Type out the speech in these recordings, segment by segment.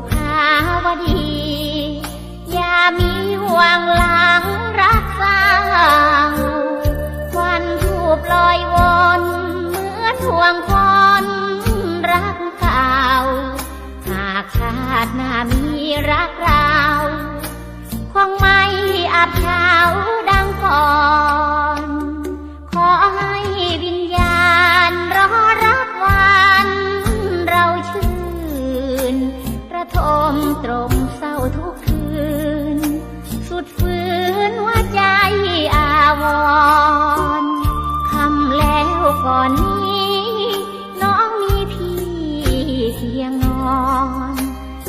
สุขาวดีย่ามีห่วงลา ทมตรมเศร้าทุกคืน สุดฝืนหัวใจอาวรคำแล้วก่อนนี้ น้องมีพี่เพียงนอน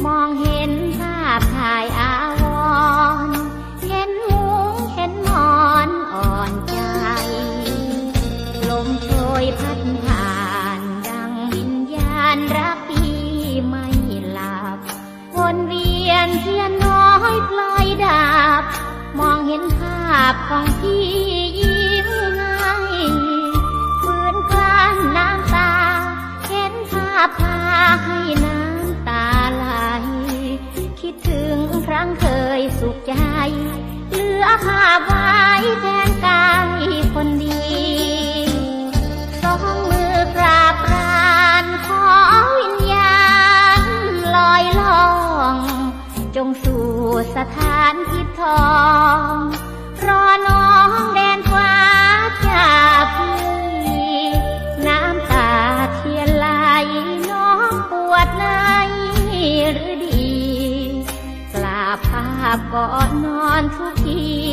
มองเห็นภาพถ่ายอาวรเห็นมุ้งเห็นหมอนอ่อนใจ ลมโชยพัด เทียนน้อยพลอยดับมองเห็นภาพของพี่ยิ้มให้ฝืนกลั้นน้ำตา เห็นภาพพาให้น้ำตาไหล คิดถึงครั้งเคยสุขใจ เหลือภาพไว้ สถานที่ทองรอน้องแดนฟ้าจากพี่น้ำตาเทียนไหลน้องปวดในหรือดี กลาบภาพก่อนนอนทุกที